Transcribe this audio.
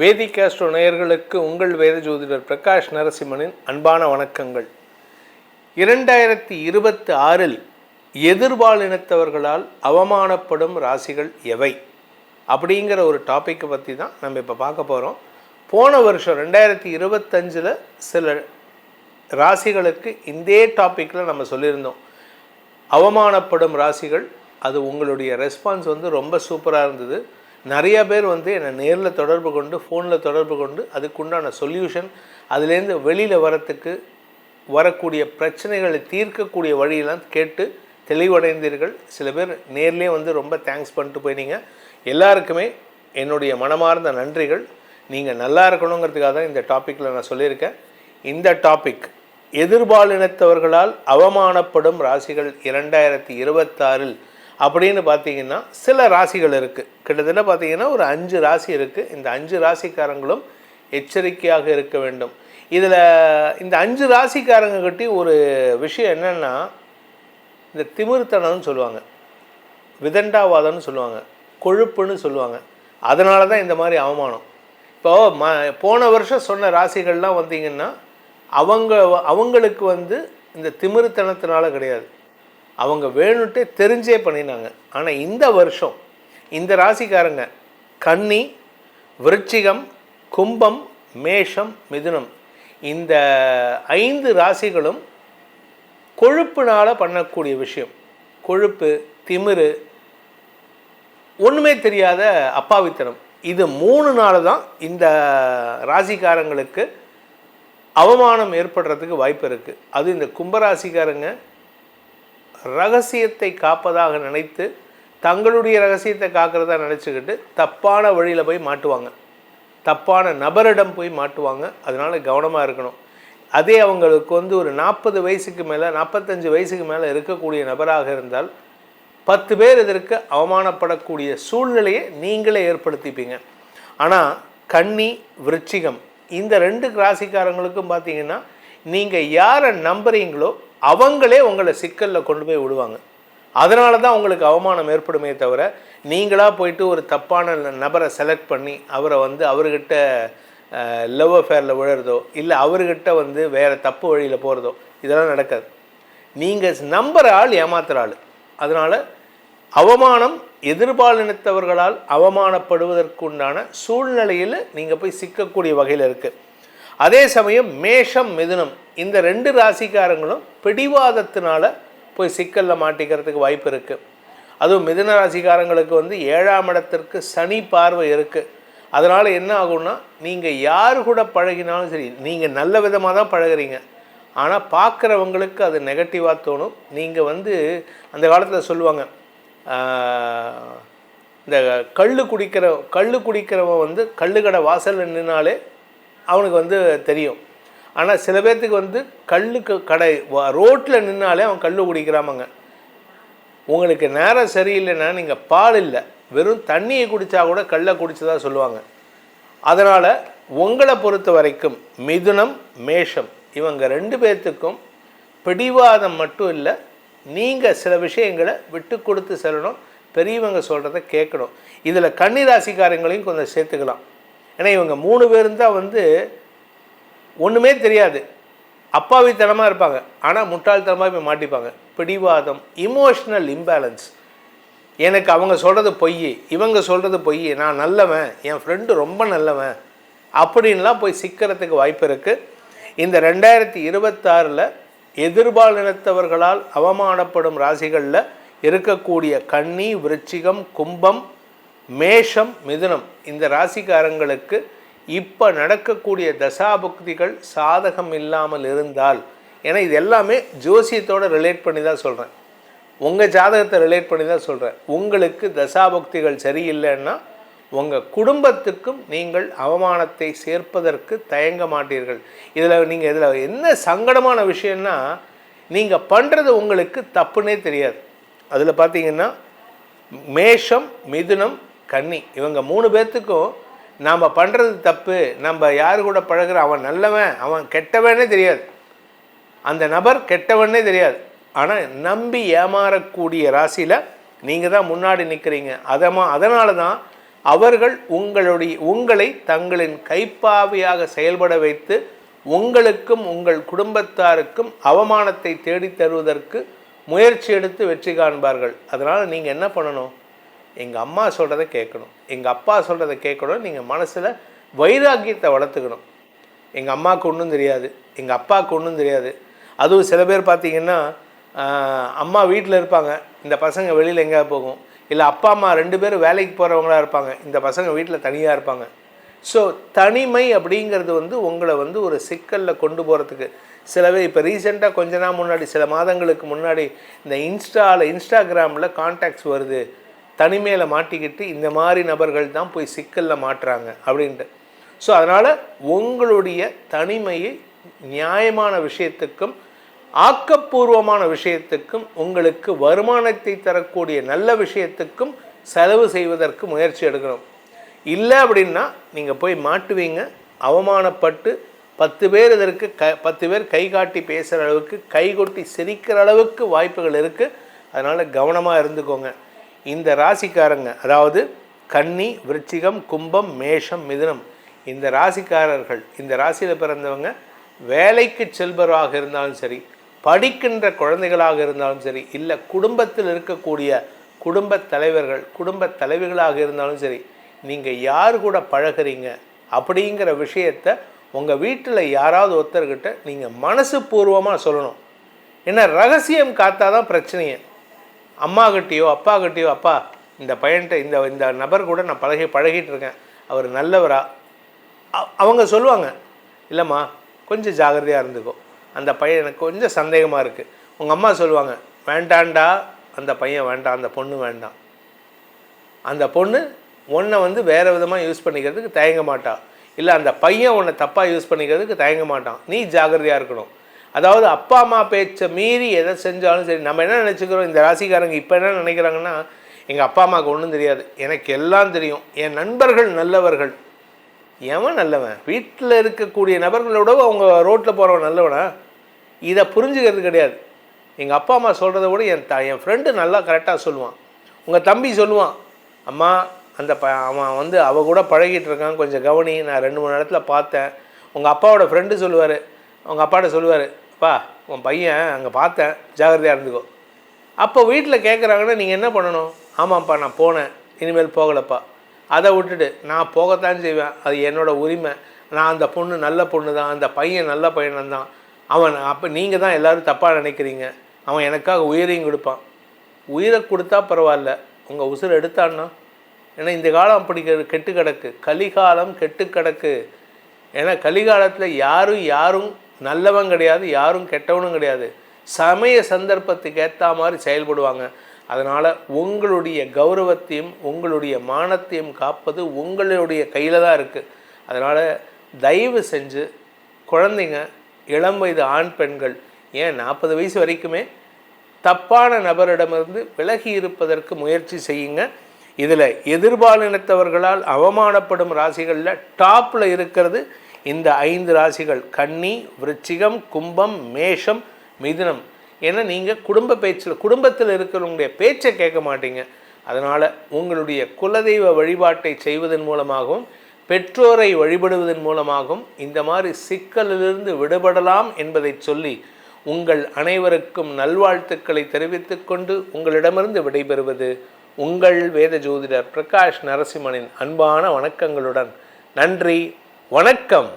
வேதிக் astro நேயர்களுக்கு உங்கள் வேத ஜோதிடர் பிரகாஷ் நரசிம்மனின் அன்பான வணக்கங்கள். இரண்டாயிரத்தி இருபத்தி ஆறில் எதிர்பாலினத்தவர்களால் அவமானப்படும் ராசிகள் எவை? அப்படிங்கிற ஒரு டாப்பிக்கை பற்றி தான் நம்ம இப்போ பார்க்க போகிறோம் போன வருஷம் ரெண்டாயிரத்தி இருபத்தஞ்சில் சில ராசிகளுக்கு இதே டாப்பிக்கில் நம்ம சொல்லியிருந்தோம். அவமானப்படும் ராசிகள் அது உங்களுடைய ரெஸ்பான்ஸ் வந்து ரொம்ப சூப்பராக இருந்தது. நிறைய பேர் வந்து என்னை நேரில் தொடர்பு கொண்டு ஃபோனில் தொடர்பு கொண்டு அதுக்குண்டான சொல்யூஷன் அதுலேருந்து வெளியில் வரத்துக்கு வரக்கூடிய பிரச்சனைகளை தீர்க்கக்கூடிய வழியெல்லாம் கேட்டு தெளிவடைந்தீர்கள். சில பேர் நேர்லேயே வந்து ரொம்ப தேங்க்ஸ் பண்ணிட்டு போயினீங்க. எல்லாருக்குமே என்னுடைய மனமார்ந்த நன்றிகள். நீங்கள் நல்லா இருக்கணுங்கிறதுக்காக தான் இந்த டாப்பிக்கில் நான் சொல்லியிருக்கேன். இந்த டாபிக் எதிர்பாலினத்தவர்களால் அவமானப்படும் ராசிகள் இரண்டாயிரத்தி இருபத்தாறில் அப்படின்னு பார்த்தீங்கன்னா சில ராசிகள் இருக்குது கிட்டத்தட்ட பார்த்தீங்கன்னா ஒரு அஞ்சு ராசி இருக்குது இந்த அஞ்சு ராசிக்காரங்களும் எச்சரிக்கையாக இருக்க வேண்டும். இதில் இந்த அஞ்சு ராசிக்காரங்ககிட்ட ஒரு விஷயம் என்னென்னா இந்த திமிர்த்தனம்னு சொல்லுவாங்க. விதண்டாவாதம்னு சொல்லுவாங்க. கொழுப்புன்னு சொல்லுவாங்க. அதனால தான் இந்த மாதிரி அவமானம். இப்போது ம போன வருஷம் சொன்ன ராசிகள்லாம் வந்தீங்கன்னா அவங்க அவங்களுக்கு வந்து இந்த திமிருத்தனத்தினால கிடையாது. அவங்க வேணுட்டே தெரிஞ்சே பண்ணினாங்க ஆனால் இந்த வருஷம் இந்த ராசிக்காரங்க கன்னி விருச்சிகம் கும்பம் மேஷம் மிதுனம் இந்த ஐந்து ராசிகளும் கொழுப்புனால் பண்ணக்கூடிய விஷயம். கொழுப்பு திமிரு ஒன்றுமே தெரியாத அப்பாவித்தனம். இது மூணு நாள் தான் இந்த ராசிக்காரங்களுக்கு அவமானம் ஏற்படுறதுக்கு வாய்ப்பு இருக்குது அது இந்த கும்பராசிக்காரங்க ரகசியத்தை காப்பதாக நினைத்து தங்களுடைய ரகசியத்தை காக்கிறதா நினச்சிக்கிட்டு தப்பான வழியில் போய் மாட்டுவாங்க. தப்பான நபரிடம் போய் மாட்டுவாங்க. அதனால் கவனமாக இருக்கணும். அதே அவங்களுக்கு வந்து ஒரு நாற்பது வயசுக்கு மேலே நாற்பத்தஞ்சு வயசுக்கு மேலே இருக்கக்கூடிய நபராக இருந்தால் பத்து பேர் இதற்கு அவமானப்படக்கூடிய சூழ்நிலையை நீங்களே ஏற்படுத்திப்பீங்க. ஆனால் கன்னி விருச்சிகம் இந்த ரெண்டு ராசிக்காரங்களுக்கும் பார்த்தீங்கன்னா நீங்கள் யாரை நம்புறீங்களோ அவங்களே உங்களை சிக்கலில் கொண்டு போய் விடுவாங்க. அதனால தான் உங்களுக்கு அவமானம் ஏற்படுமே தவிர நீங்களாக போயிட்டு ஒரு தப்பான நபரை செலக்ட் பண்ணி அவரை வந்து அவர்கிட்ட லவ் அஃபேரில் விழுறதோ இல்லை அவர்கிட்ட வந்து வேறு தப்பு வழியில் போகிறதோ இதெல்லாம் நடக்காது. நீங்கள் நம்புகிற ஆள் ஏமாத்துகிற ஆள். அதனால் அவமானம் எதிர்பாலினத்தவர்களால் அவமானப்படுவதற்குண்டான சூழ்நிலையில் நீங்கள் போய் சிக்கக்கூடிய வகையில் இருக்குது அதே சமயம் மேஷம் மிதுனம் இந்த ரெண்டு ராசிக்காரங்களும் பிடிவாதத்தினால போய் சிக்கலில் மாட்டிக்கிறதுக்கு வாய்ப்பு இருக்குது அதுவும் மிதுன ராசிக்காரங்களுக்கு வந்து ஏழாம் இடத்திற்கு சனி பார்வை இருக்குது அதனால் என்ன ஆகும்னா நீங்கள் யார் கூட பழகினாலும் சரி நீங்கள் நல்ல விதமாக தான் பழகுறீங்க. ஆனால் பார்க்குறவங்களுக்கு அது நெகட்டிவாக தோணும். நீங்கள் வந்து அந்த காலத்தில் சொல்லுவாங்க இந்த கல் குடிக்கிற கல் குடிக்கிறவன் வந்து கல்லுக்கடை வாசலில் நின்னாலே அவனுக்கு வந்து தெரியும். ஆனால் சில பேர்த்துக்கு வந்து கல்லுக்கு கடை ரோட்டில் நின்னாலே அவன் கல் குடிக்கிறாமங்க. உங்களுக்கு நேரம் சரியில்லைன்னா நீங்கள் பால் இல்லை. வெறும் தண்ணியை குடித்தா கூட கல்லை குடிச்சதா சொல்லுவாங்க. அதனால் உங்களை பொறுத்த வரைக்கும் மிதுனம் மேஷம் இவங்க ரெண்டு பேர்த்துக்கும் பிடிவாதம் மட்டும் இல்லை நீங்கள் சில விஷயங்களை விட்டு கொடுத்து செல்லணும் பெரியவங்க சொல்கிறத கேட்கணும். இதில் கன்னிராசிக்காரங்களையும் கொஞ்சம் சேர்த்துக்கலாம். ஏன்னா இவங்க மூணு பேரும் தான் வந்து ஒன்றுமே தெரியாது. அப்பாவித்தனமாக இருப்பாங்க. ஆனால் முட்டாள்தனமாக போய் மாட்டிப்பாங்க. பிடிவாதம் இமோஷ்னல் இம்பேலன்ஸ் எனக்கு அவங்க சொல்கிறது பொய் இவங்க சொல்கிறது பொய் நான் நல்லவன் என் ஃப்ரெண்டு ரொம்ப நல்லவன் அப்படின்லாம் போய் சிக்கிறதுக்கு வாய்ப்பு இருக்குது இந்த ரெண்டாயிரத்தி இருபத்தாறில் எதிர்பாலினத்தவர்களால் அவமானப்படும் ராசிகளில் இருக்கக்கூடிய கன்னி விருச்சிகம் கும்பம் மேஷம் மிதுனம். இந்த ராசிக்காரங்களுக்கு இப்போ நடக்கக்கூடிய தசாபுக்திகள் சாதகம் இல்லாமல் இருந்தால் ஏன்னா இது எல்லாமே ஜோசியத்தோடு ரிலேட் பண்ணி தான் சொல்கிறேன் உங்கள் ஜாதகத்தை ரிலேட் பண்ணி தான் சொல்கிறேன் உங்களுக்கு தசாபக்திகள் சரியில்லைன்னா உங்கள் குடும்பத்துக்கும் நீங்கள் அவமானத்தை சேர்ப்பதற்கு தயங்க மாட்டீர்கள். இதில் நீங்கள் இதில் என்ன சங்கடமான விஷயம்னா நீங்கள் பண்ணுறது உங்களுக்கு தப்புன்னே தெரியாது. அதில் பார்த்தீங்கன்னா மேஷம் மிதுனம் கன்னி இவங்க மூணு பேர்த்துக்கும் நாம் பண்ணுறது தப்பு. நம்ம யார் கூட பழகிற அவன் நல்லவன் அவன் கெட்டவனே தெரியாது. அந்த நபர் கெட்டவனே தெரியாது. ஆனால் நம்பி ஏமாறக்கூடிய ராசியில் நீங்கள் தான் முன்னாடி நிற்கிறீங்க அதமா அதனால தான் அவர்கள் உங்களுடைய உங்களை தங்களின் கைப்பாவையாக செயல்பட வைத்து உங்களுக்கும் உங்கள் குடும்பத்தாருக்கும் அவமானத்தை தேடித் தருவதற்கு முயற்சி எடுத்து வெற்றி காண்பார்கள். அதனால் நீங்கள் என்ன பண்ணணும்? எங்கள் அம்மா சொல்கிறத கேட்கணும். எங்கள் அப்பா சொல்கிறத கேட்கணும் நீங்கள் மனசில் வைராக்கியத்தை வளர்த்துக்கணும். எங்கள் அம்மாவுக்கு ஒன்றும் தெரியாது. எங்கள் அப்பாவுக்கு ஒன்றும் தெரியாது. அதுவும் சில பேர் பார்த்தீங்கன்னா அம்மா வீட்டில் இருப்பாங்க. இந்த பசங்க வெளியில் எங்கேயா போகும். இல்லை அப்பா அம்மா ரெண்டு பேரும் வேலைக்கு போகிறவங்களா இருப்பாங்க. இந்த பசங்க வீட்டில் தனியாக இருப்பாங்க. ஸோ தனிமை அப்படிங்கிறது வந்து உங்களை வந்து ஒரு சிக்கலில் கொண்டு போகிறதுக்கு சில பேர் இப்போ ரீசெண்டாக கொஞ்ச நாள் முன்னாடி சில மாதங்களுக்கு முன்னாடி இந்த இன்ஸ்டாவில் இன்ஸ்டாகிராமில் கான்டாக்ட்ஸ் வருது. தனிமையில் மாட்டிக்கிட்டு இந்த மாதிரி நபர்கள் தான் போய் சிக்கலில் மாட்டுறாங்க அப்படின்ட்டு. ஸோ அதனால் உங்களுடைய தனிமையை நியாயமான விஷயத்துக்கும் ஆக்கப்பூர்வமான விஷயத்துக்கும் உங்களுக்கு வருமானத்தை தரக்கூடிய நல்ல விஷயத்துக்கும் செலவு செய்வதற்கு முயற்சி எடுக்கணும். இல்லை அப்படின்னா நீங்கள் போய் மாட்டுவீங்க. அவமானப்பட்டு பத்து பேர் இதற்கு க பத்து பேர் கை காட்டி பேசுகிற அளவுக்கு கை கொட்டி சிரிக்கிற அளவுக்கு வாய்ப்புகள் இருக்குது அதனால் கவனமாக இருந்துக்கோங்க. இந்த ராசிக்காரங்க அதாவது கன்னி விருச்சிகம் கும்பம் மேஷம் மிதுனம் இந்த ராசிக்காரர்கள் இந்த ராசியில் பிறந்தவங்க வேலைக்கு செல்பவராக இருந்தாலும் சரி படிக்கின்ற குழந்தைகளாக இருந்தாலும் சரி இல்லை குடும்பத்தில் இருக்கக்கூடிய குடும்ப தலைவர்கள் குடும்ப தலைவிகளாக இருந்தாலும் சரி நீங்கள் யார் கூட பழகுறீங்க அப்படிங்கிற விஷயத்த உங்கள் வீட்டில் யாராவது ஒருத்தர்கிட்ட நீங்கள் மனசு பூர்வமாக சொல்லணும். ஏன்னா ரகசியம் காத்தாதான் பிரச்சனையை பிரச்சனையே. அம்மாகிட்டேயோ அப்பாக்கிட்டேயோ அப்பா இந்த பையன்கிட்ட இந்த இந்த நபர் கூட நான் பழகி பழகிட்டு இருக்கேன். அவர் நல்லவரா? அவங்க சொல்லுவாங்க இல்லைம்மா கொஞ்சம் ஜாகிரதையாக இருந்துக்கோ. அந்த பையன் எனக்கு கொஞ்சம் சந்தேகமாக இருக்குது உங்கள் அம்மா சொல்லுவாங்க வேண்டாண்டா அந்த பையன் வேண்டாம் அந்த பொண்ணு வேண்டாம். அந்த பொண்ணு உன்னை வந்து வேறு விதமாக யூஸ் பண்ணிக்கிறதுக்கு தயங்க மாட்டாள் இல்லை அந்த பையன் உன்னை தப்பாக யூஸ் பண்ணிக்கிறதுக்கு தயங்க மாட்டான். நீ ஜாகிரதையாக இருக்கணும். அதாவது அப்பா அம்மா பேச்சை மீறி எதை செஞ்சாலும் சரி நம்ம என்ன நினச்சிக்கிறோம்? இந்த ராசிக்காரங்க இப்போ என்ன நினைக்கிறாங்கன்னா எங்கள் அப்பா அம்மாவுக்கு ஒன்றும் தெரியாது. எனக்கு எல்லாம் தெரியும். என் நண்பர்கள் நல்லவர்கள். எவன் நல்லவன்? வீட்டில் இருக்கக்கூடிய நபர்களோட அவங்க ரோட்டில் போகிறவன் நல்லவனா? இதை புரிஞ்சுக்கிறது கிடையாது. எங்கள் அப்பா அம்மா சொல்கிறத விட என் த என் ஃப்ரெண்டு நல்லா கரெக்டாக சொல்லுவான். உங்கள் தம்பி சொல்லுவான் அம்மா அந்த ப அவன் வந்து அவள் கூட பழகிட்டு இருக்கான். கொஞ்சம் கவனி. நான் ரெண்டு மூணு இடத்துல பார்த்தேன். உங்கள் அப்பாவோட ஃப்ரெண்டு சொல்லுவார் உங்கள் அப்பாட்ட சொல்லுவார் அப்பா உன் பையன் அங்கே பார்த்தேன் ஜாகிரதையாக இருந்துக்கோ. அப்போ வீட்டில் கேட்குறாங்கன்னா நீங்கள் என்ன பண்ணணும்? ஆமாம்ப்பா நான் போனேன் இனிமேல் போகலப்பா. அதை விட்டுட்டு நான் போகத்தான் செய்வேன் அது என்னோட உரிமை. நான் அந்த பொண்ணு நல்ல பொண்ணு தான் அந்த பையன் நல்ல பையன் தான் அவன் அப்போ நீங்கள் தான் எல்லோரும் தப்பாக நினைக்கிறீங்க. அவன் எனக்காக உயிரையும் கொடுப்பான். உயிரை கொடுத்தா பரவாயில்ல உங்கள் உசுரை எடுத்தான்னா? ஏன்னா இந்த காலம் அப்படி கெட்டு கிடக்கு. கலிகாலம் கெட்டு கிடக்கு. ஏன்னா கலிகாலத்தில் யாரும் யாரும் நல்லவன் கிடையாது யாரும் கெட்டவனும் கிடையாது. சமய சந்தர்ப்பத்துக்கு ஏற்ற மாதிரி செயல்படுவாங்க. அதனால் உங்களுடைய கௌரவத்தையும் உங்களுடைய மானத்தையும் காப்பது உங்களுடைய கையில் தான் இருக்குது அதனால் தயவு செஞ்சு குழந்தைங்க இளம் வயது ஆண் பெண்கள் ஏன் நாற்பது வயசு வரைக்குமே தப்பான நபரிடமிருந்து விலகி இருப்பதற்கு முயற்சி செய்யுங்க. இதில் எதிர்பாலினத்தவர்களால் அவமானப்படும் ராசிகளில் டாப்பில் இருக்கிறது இந்த ஐந்து ராசிகள் கன்னி விருச்சிகம் கும்பம் மேஷம் மிதுனம். ஏன்னா நீங்கள் குடும்ப பேச்சில் குடும்பத்தில் இருக்கிறவங்களுடைய பேச்சை கேட்க மாட்டீங்க. அதனால் உங்களுடைய குலதெய்வ வழிபாட்டை செய்வதன் மூலமாகவும் பெற்றோரை வழிபடுவதன் மூலமாகவும் இந்த மாதிரி சிக்கலிலிருந்து விடுபடலாம் என்பதை சொல்லி உங்கள் அனைவருக்கும் நல்வாழ்த்துக்களை தெரிவித்துக்கொண்டு உங்களிடமிருந்து விடைபெறுவது உங்கள் வேத ஜோதிடர் பிரகாஷ் நரசிம்மனின் அன்பான வணக்கங்களுடன் நன்றி. வணக்கம்.